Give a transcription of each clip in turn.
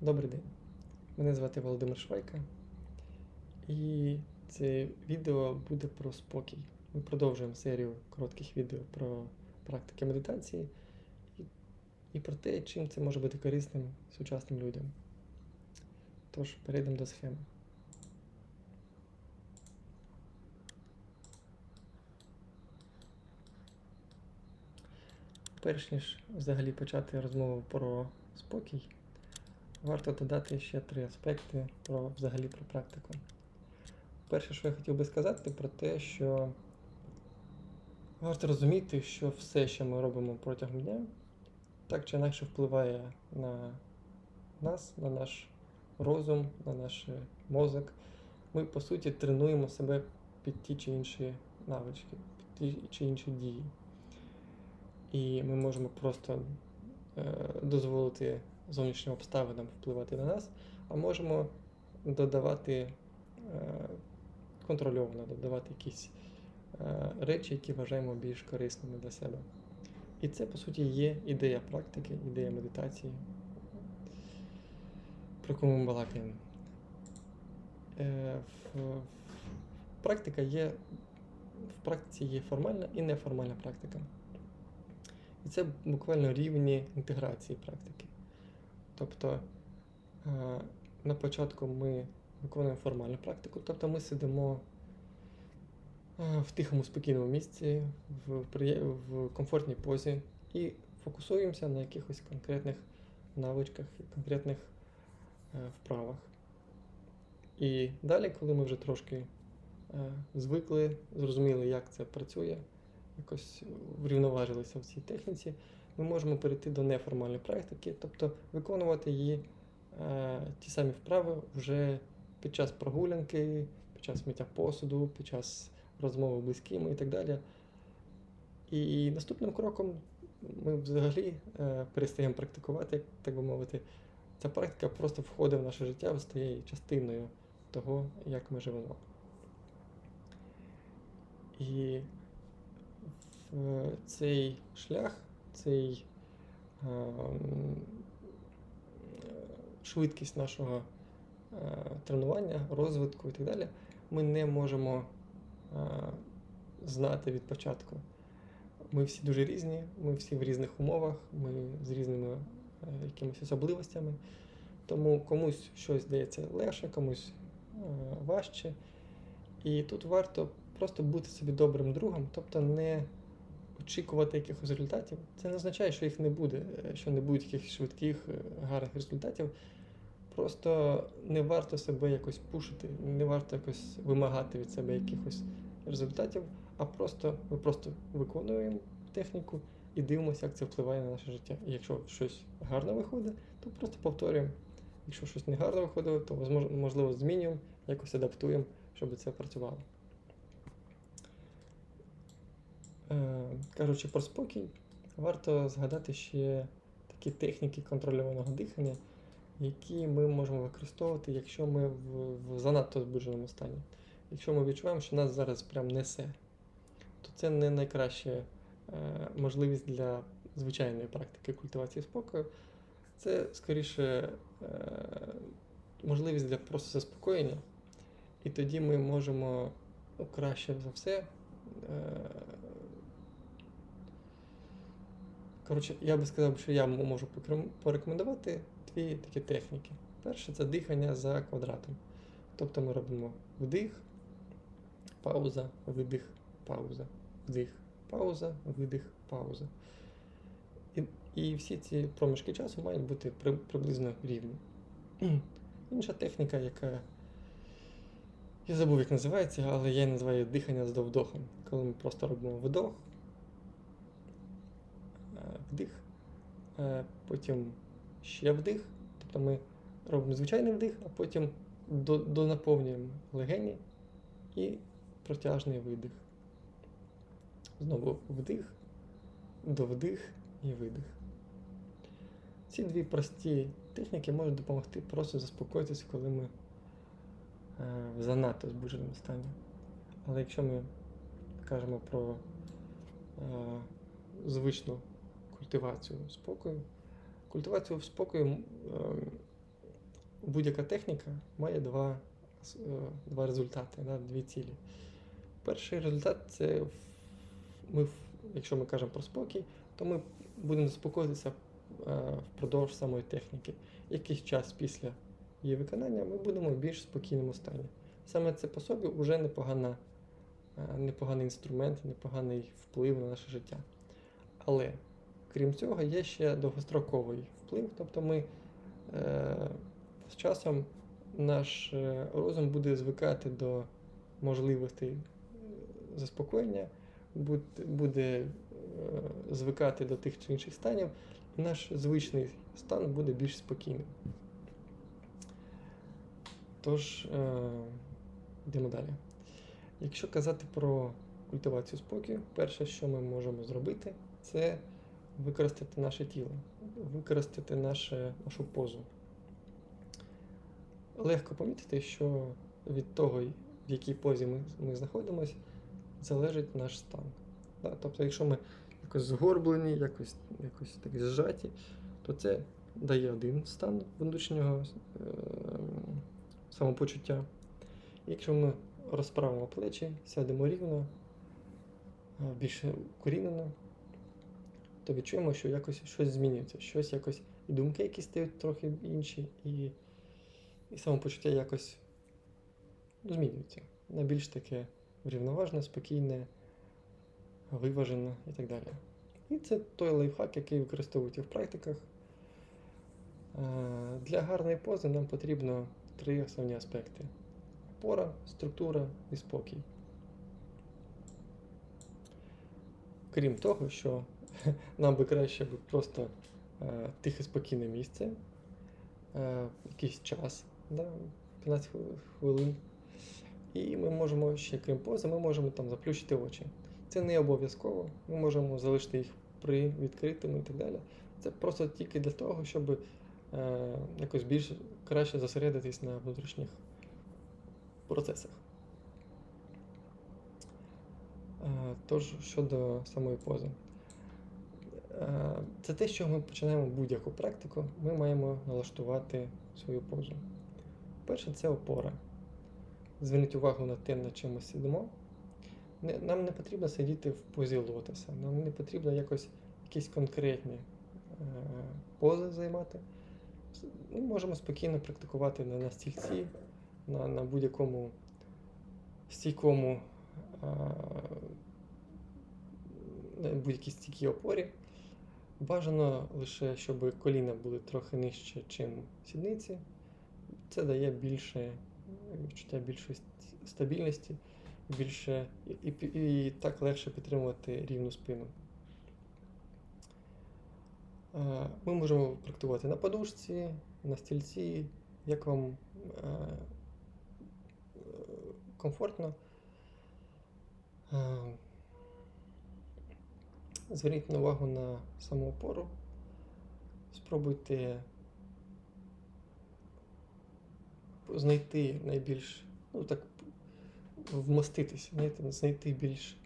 Добрий день. Мене звати Володимир Швайка. І це відео буде про спокій. Ми продовжуємо серію коротких відео про практики медитації і, про те, чим це може бути корисним сучасним людям. Тож, перейдемо до схеми. Перш ніж взагалі почати розмову про спокій, варто додати ще три аспекти про взагалі про практику. Перше, що я хотів би сказати, про те, що варто розуміти, що все, що ми робимо протягом дня, так чи інакше впливає на нас, на наш розум, на наш мозок. Ми, по суті, тренуємо себе під ті чи інші навички, під ті чи інші дії. І ми можемо просто е, дозволити зовнішнім обставинам впливати на нас, а можемо додавати е, контрольовано, додавати якісь е, речі, які вважаємо більш корисними для себе. І це, по суті, є ідея практики, ідея медитації, про яку ми балакаємо. Е, практика є, в практиці є формальна і неформальна практика. І це буквально рівні інтеграції практики. Тобто е, на початку ми виконуємо формальну практику, тобто ми сидимо е, в тихому, спокійному місці, в, в комфортній позі і фокусуємося на якихось конкретних навичках і конкретних е, вправах. І далі, коли ми вже трошки звикли, зрозуміли, як це працює, якось врівноважилися в цій техніці, ми можемо перейти до неформальної практики, тобто виконувати її е, ті самі вправи вже під час прогулянки, під час миття посуду, під час розмови близькими і так далі. І наступним кроком ми взагалі е, перестаємо практикувати, так би мовити. Ця практика просто входить в наше життя, стає частиною того, як ми живемо. І в цей шлях, цей ем, швидкість нашого е, тренування, розвитку і так далі, ми не можемо е, знати від початку. Ми всі дуже різні, ми всі в різних умовах, ми з різними е, якимись особливостями. Тому комусь щось здається легше, комусь е, важче. І тут варто просто бути собі добрим другом, тобто не очікувати якихось результатів. Це не означає, що їх не буде, е, що не будуть якихось швидких, е, гарних результатів. Просто не варто себе якось пушити, не варто якось вимагати від себе якихось результатів, а просто ми просто виконуємо техніку і дивимося, як це впливає на наше життя. І якщо щось гарно виходить, то просто повторюємо. Якщо щось не гарно виходить, то можливо змінюємо, якось адаптуємо, щоб це працювало. Е, Кажучи про спокій, варто згадати ще такі техніки контрольованого дихання, які ми можемо використовувати, якщо ми в, в занадто збудженому стані. Якщо ми відчуваємо, що нас зараз прям несе, то це не найкраща е, можливість для звичайної практики культивації спокою. Це скоріше е, можливість для просто заспокоєння. І тоді ми можемо ну, краще за все. Е, Коротше, я би сказав, що я можу порекомендувати дві такі техніки. Перше це дихання за квадратом. Тобто ми робимо вдих, пауза, видих, пауза, вдих, пауза, видих, пауза. І, і всі ці проміжки часу мають бути при, приблизно рівні. Інша техніка, яка я забув, як називається, але я її називаю дихання з довдохом. Коли ми просто робимо вдох, вдих, е, потім ще вдих. Тобто ми робимо звичайний вдих, а потім донаповнюємо легені і протяжний видих. Знову вдих, довдих і видих. Ці дві прості техніки можуть допомогти просто заспокоїтися, коли ми е, в занадто збудженому стані. Але якщо ми кажемо про е, звичну культивацію спокою, культивацію спокою е, будь-яка техніка має два, е, два результати, да, дві цілі. Перший результат це ми, якщо ми кажемо про спокій, то ми будемо заспокоїтися е, впродовж самої техніки. Якийсь час після її виконання ми будемо в більш спокійному стані. Саме це по собі вже непогана, непоганий інструмент, непоганий вплив на наше життя. Але крім цього, є ще довгостроковий вплив, тобто ми е, з часом наш е, розум буде звикати до можливостей заспокоєння, буде е, звикати до тих чи інших станів, і наш звичний стан буде більш спокійним. Тож, е, йдемо далі. Якщо казати про культивацію спокою, перше, що ми можемо зробити, це використати наше тіло, використати наше, нашу позу. Легко помітити, що від того, в якій позі ми, ми знаходимося, залежить наш стан. Да? Тобто, якщо ми якось згорблені, якось, якось так зжаті, то це дає один стан внутрішнього е, самопочуття. Якщо ми розправимо плечі, сядемо рівно, е, більше укорінено, то відчуємо, що якось щось змінюється, щось якось і думки, які стають трохи інші, і, і самопочуття якось ну, змінюється на більш таке врівноважне, спокійне, виважене і так далі. І це той лайфхак, який використовують і в практиках. Е, Для гарної пози нам потрібно три основні аспекти: опора, структура і спокій. Крім того, що нам би краще просто е, тихе спокійне місце, е, якийсь час, да, 15 хвилин. І ми можемо ще, крім пози, ми можемо там заплющити очі. Це не обов'язково, ми можемо залишити їх при відкритими і так далі. Це просто тільки для того, щоб е, якось більш краще зосередитись на внутрішніх процесах. Е, Тож щодо самої пози. Е, Це те, що ми починаємо будь-яку практику, ми маємо налаштувати свою позу. Перше це опора. Зверніть увагу на те, на чим ми сидимо. Нам не потрібно сидіти в позі лотоса, нам не потрібно якось якісь конкретні е, пози займати. Ми можемо спокійно практикувати на, стільці, на, на будь-якому стійкому, е, будь-якій стійкій опорі. Бажано лише, щоб коліна були трохи нижче, ніж сідниці. Це дає більше е, відчуття більшої стабільності, більше і, і, і так легше підтримувати рівну спину. Е, Ми можемо практикувати на подушці, на стільці, як вам е, комфортно. Зверніть увагу на саму опору. Спробуйте знайти найбільш, ну так, вмоститися, знайти більш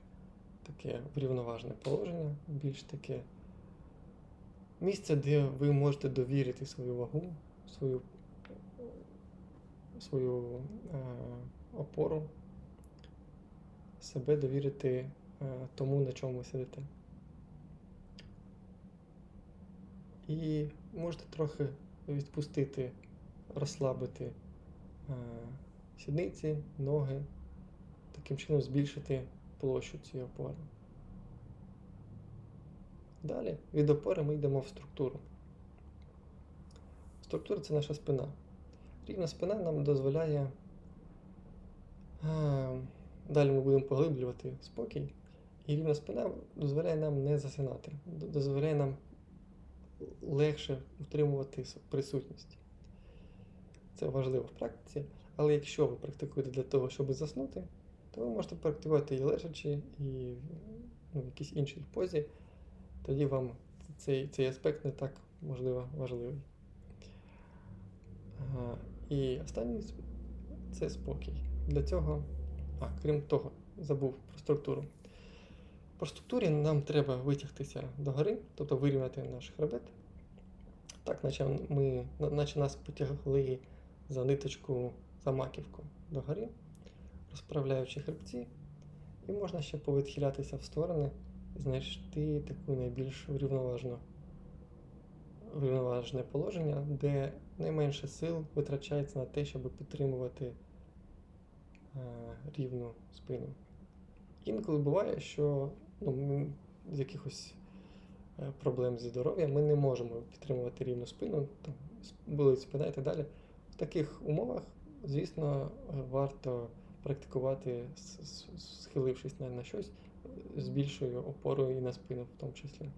таке врівноважне положення, більш таке місце, де ви можете довірити свою вагу, свою, свою е, опору, себе довірити е, тому, на чому ви сидите. І можете трохи відпустити, розслабити е, сідниці, ноги, таким чином збільшити площу цієї опори. Далі від опори ми йдемо в структуру. Структура це наша спина. Рівна спина нам дозволяє. е, Далі ми будемо поглиблювати спокій. І рівна спина дозволяє нам не засинати, дозволяє нам легше утримувати присутність. Це важливо в практиці. Але якщо ви практикуєте для того, щоб заснути, то ви можете практикувати і лежачи, і ну, в якійсь іншій позі. Тоді вам цей, цей аспект не так можливо важливий. Ага, І останній це спокій. Для цього, а, крім того, забув про структуру. По структурі нам треба витягтися догори, тобто вирівняти наш хребет. Так, наче ми, наче нас потягли за ниточку за маківку догори, розправляючи хребці, і можна ще повідхилятися в сторони і знайти таку найбільш врівноважне положення, де найменше сил витрачається на те, щоб підтримувати е, рівну спину. Інколи буває, що ну, ми з якихось е, проблем зі здоров'ям ми не можемо підтримувати рівну спину, там, болить спина і так далі. В таких умовах, звісно, е, варто практикувати, схилившись на, на щось, з більшою опорою і на спину в тому числі.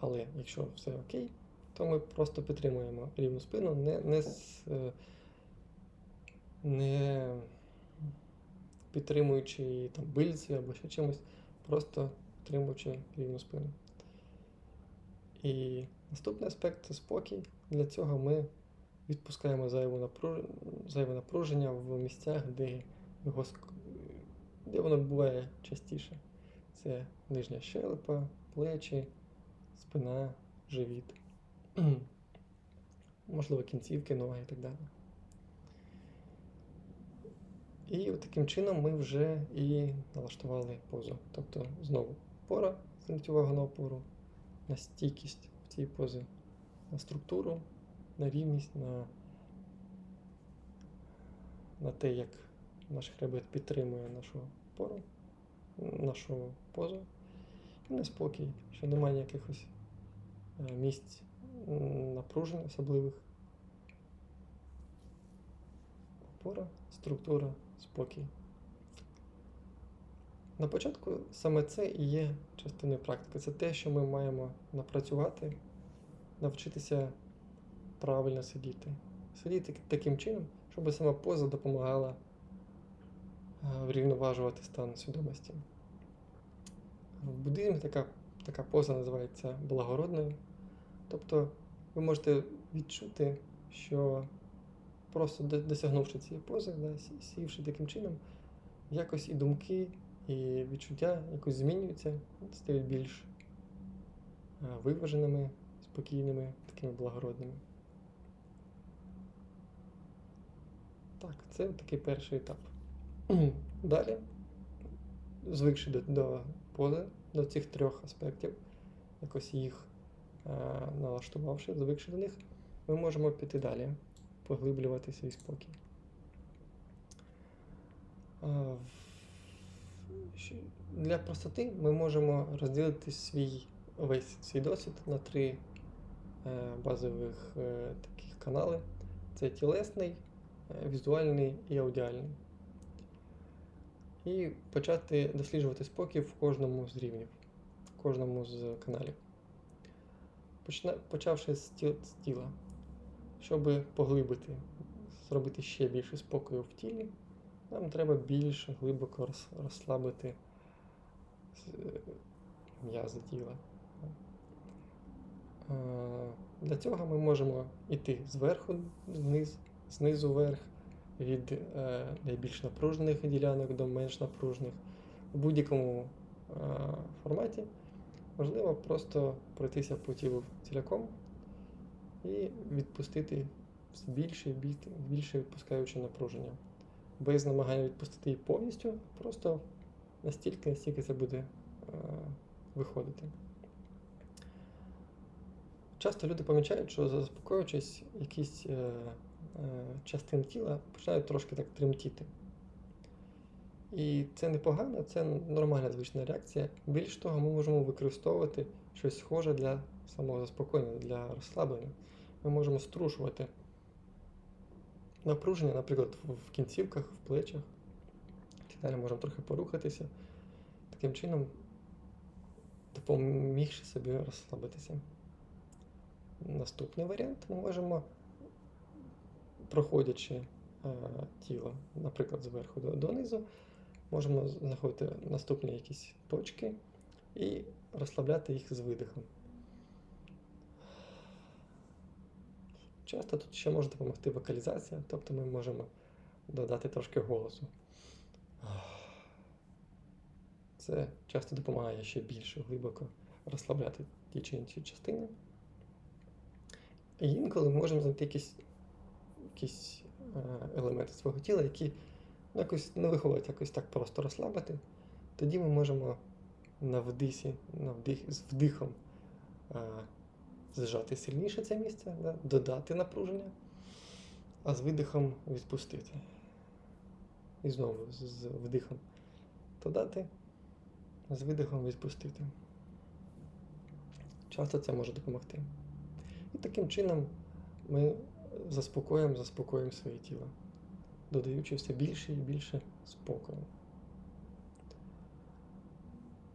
Але якщо все окей, то ми просто підтримуємо рівну спину, не, не, е, не підтримуючи її там бильці або ще чимось, просто підтримуючи рівну спину. І наступний аспект це спокій. Для цього ми відпускаємо зайве напруження в місцях, де, його... де воно буває частіше. Це нижня щелепа, плечі, спина, живіт, можливо, кінцівки, ноги і так далі. І таким чином ми вже і налаштували позу. Тобто знову опора з ліктьового на опору, на стійкість в цій позі, на структуру, на рівність, на, на те, як наш хребет підтримує нашу опору, нашу позу. І на спокій, що немає якихось е, місць напружень особливих. Опора, структура, спокій. На початку саме це і є частиною практики. Це те, що ми маємо напрацювати, навчитися правильно сидіти. Сидіти таким чином, щоб сама поза допомагала е, врівноважувати стан свідомості. В буддизмі така, така поза називається благородною. Тобто ви можете відчути, що просто досягнувши цієї пози, да, сівши таким чином, якось і думки, і відчуття якось змінюються, стають більш е, виваженими, спокійними, такими благородними. Так, це такий перший етап. Далі, звикши до, до пози, до цих трьох аспектів, якось їх е, налаштувавши, звикши до них, ми можемо піти далі, поглиблювати свій спокій. Для простоти ми можемо розділити свій весь свій досвід на три е, базових е, таких канали: це тілесний, е, візуальний і аудіальний. І почати досліджувати спокій в кожному з рівнів, в кожному з каналів. Почавши з тіла, щоб поглибити, зробити ще більше спокою в тілі, нам треба більш глибоко розслабити м'язи тіла. Е, Для цього ми можемо йти зверху вниз, знизу вверх, від е, найбільш напружених ділянок до менш напружених. У будь-якому е, форматі можливо просто пройтися по тілу ціляком і відпустити все більше і більше, відпускаючи напруження. Без намагання відпустити її повністю, просто настільки, настільки це буде е, виходити. Часто люди помічають, що заспокоюючись, якісь е, е, частини тіла починають трошки так тремтіти. І це непогано, це нормальна звична реакція. Більш того, ми можемо використовувати щось схоже для самозаспокоєння, для розслаблення. Ми можемо струшувати напруження, наприклад, в кінцівках, в плечах. Далі можемо трохи порухатися. Таким чином, допомігши собі розслабитися. Наступний варіант ми можемо, проходячи е, тіло, наприклад, зверху до, донизу, можемо знаходити наступні якісь точки і розслабляти їх з видихом. Часто тут ще може допомогти вокалізація, тобто ми можемо додати трошки голосу. Це часто допомагає ще більше глибоко розслабляти ті чи інші частини. І інколи ми можемо знайти якісь якісь е, елементи свого тіла, які ну, якось не виходить якось так просто розслабити, тоді ми можемо на вдисі, на вдих, з вдихом е, зжати сильніше це місце, да, додати напруження, а з видихом відпустити. І знову з, вдихом додати, з видихом відпустити. Часто це може допомогти. І таким чином ми заспокоїмо, заспокоїмо своє тіло, додаючи все більше і більше спокою.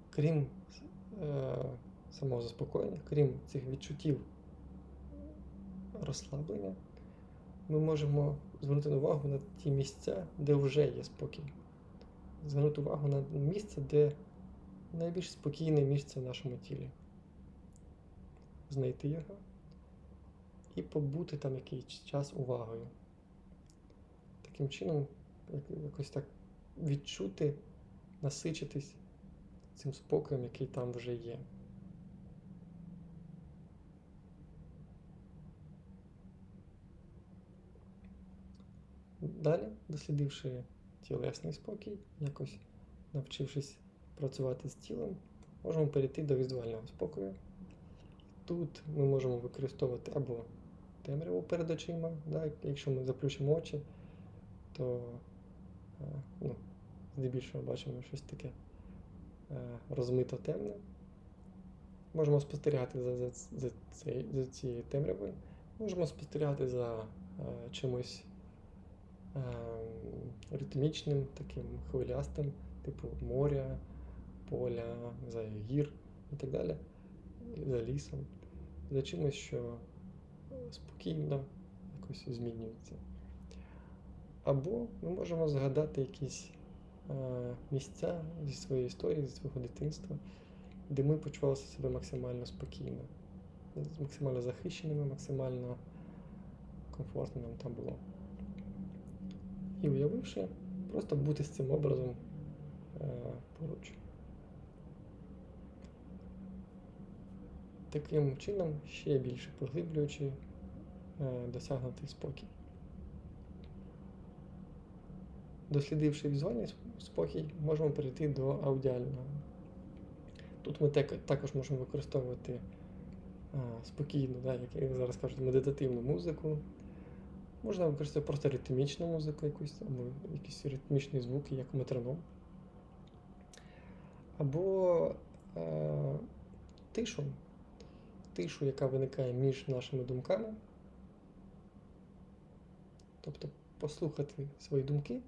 Крім е, самого заспокоєння, крім цих відчуттів розслаблення, ми можемо звернути увагу на ті місця, де вже є спокій. Звернути увагу на місце, де найбільш спокійне місце в нашому тілі. Знайти його і побути там якийсь час увагою. Таким чином, якось так відчути, насичитись цим спокоєм, який там вже є. Далі, дослідивши тілесний спокій, якось навчившись працювати з тілом, можемо перейти до візуального спокою. Тут ми можемо використовувати або темряву перед очима, да, якщо ми заплющимо очі, то е, ну, здебільшого бачимо щось таке е, розмито темне. Можемо спостерігати за, за, за, цією темрявою, можемо спостерігати за е, чимось ритмічним, таким хвилястим, типу моря, поля, за гір і так далі, за лісом, за чимось, що спокійно якось змінюється. Або ми можемо згадати якісь е, місця зі своєї історії, зі свого дитинства, де ми почувалися себе максимально спокійно, максимально захищеними, максимально комфортно нам там було. І уявивши, просто бути з цим образом е, поруч. Таким чином, ще більше поглиблюючи е, досягнутий спокій. Дослідивши візуальний спокій, можемо перейти до аудіального. Тут ми також можемо використовувати е, спокійну, да, як як зараз кажуть, медитативну музику. Можна використовувати просто ритмічну музику якусь, або якісь ритмічні звуки, як метроном. Або е, тишу, тишу, яка виникає між нашими думками. Тобто послухати свої думки,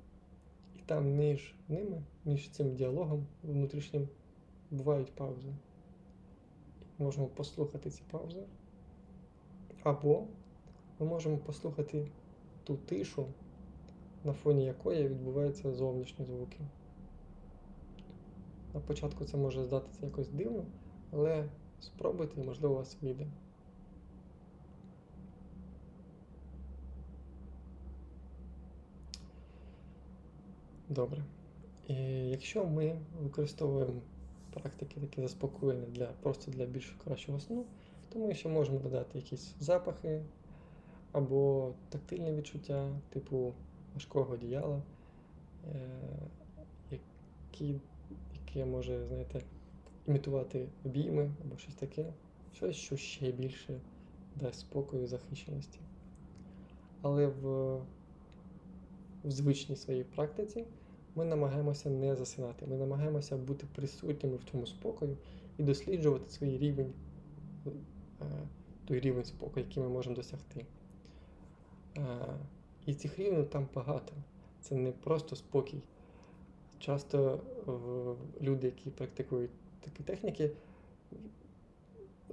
і там між ними, між цим діалогом внутрішнім бувають паузи. Можемо послухати ці паузи. Або ми можемо послухати ту тишу, на фоні якої відбуваються зовнішні звуки. На початку це може здатися якось дивно, але спробуйте і можливо у вас вийде. Добре. І якщо ми використовуємо практики такі заспокоєння для, просто для більш кращого сну, то ми ще можемо додати якісь запахи або тактильні відчуття, типу важкого одіяла, е, які, яке може, знаєте, імітувати обійми або щось таке, щось, що ще більше дасть спокою і захищеності. Але в, в звичній своїй практиці ми намагаємося не засинати, ми намагаємося бути присутніми в цьому спокою і досліджувати свій рівень, е, той рівень спокою, який ми можемо досягти. І цих рівнів там багато. Це не просто спокій. Часто люди, які практикують такі техніки,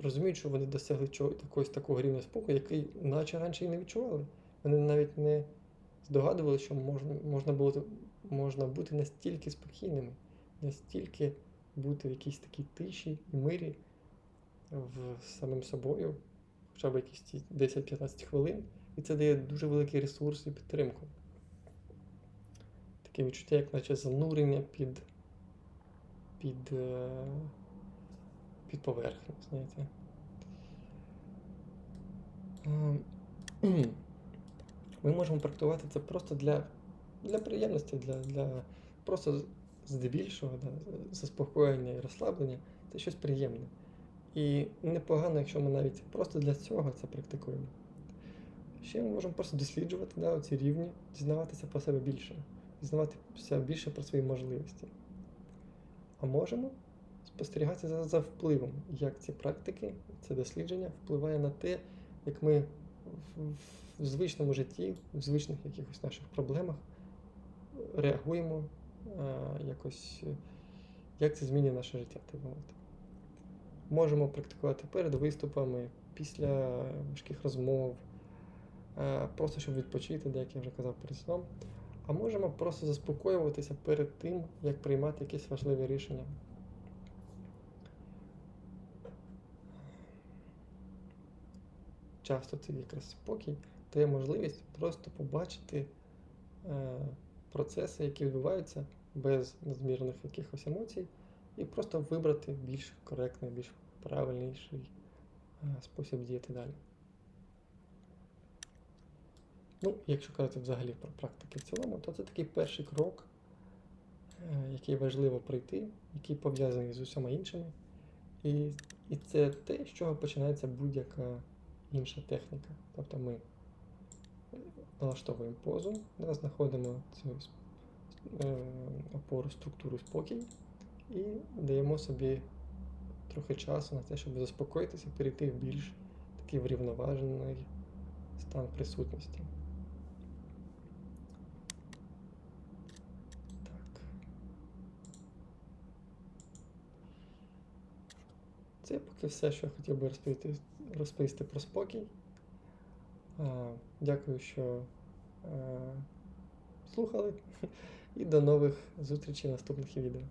розуміють, що вони досягли якогось такого рівня спокою, який наче раніше і не відчували. Вони навіть не здогадували, що можна, можна, було, можна бути настільки спокійними, настільки бути в якійсь такій тиші і мирі в самим собою, хоча б якісь 10-15 хвилин, і це дає дуже великий ресурс і підтримку. Таке відчуття, як наче занурення під, під, е, під поверхню, знаєте. Ем, Ми можемо практикувати це просто для, для приємності, для, для просто здебільшого, да, заспокоєння і розслаблення. Це щось приємне. І непогано, якщо ми навіть просто для цього це практикуємо. Ще ми можемо просто досліджувати да, ці рівні, дізнаватися про себе більше, дізнаватися більше про свої можливості. А можемо спостерігати за, за впливом, як ці практики, це дослідження впливає на те, як ми в, в, звичному житті, в звичних якихось наших проблемах реагуємо, а, якось, е, як це змінює наше життя, так мовити. Можемо практикувати перед виступами, після важких розмов, е, просто щоб відпочити, як я вже казав перед сном. А можемо просто заспокоюватися перед тим, як приймати якісь важливі рішення. Часто це якраз спокій дає можливість просто побачити е, процеси, які відбуваються без надмірних якихось емоцій, і просто вибрати більш коректний, більш правильніший е, спосіб діяти далі. Ну, якщо казати взагалі про практики в цілому, то це такий перший крок, е, який важливо пройти, який пов'язаний з усіма іншими. І, і це те, з чого починається будь-яка інша техніка. Тобто ми налаштовуємо позу, знаходимо цю е, опору, структуру спокій і даємо собі трохи часу на те, щоб заспокоїтися, перейти в більш такий врівноважений стан присутності. Це поки все, що я хотів би розповісти, розповісти про спокій. А, Дякую, що е, слухали, і до нових зустрічей в наступних відео.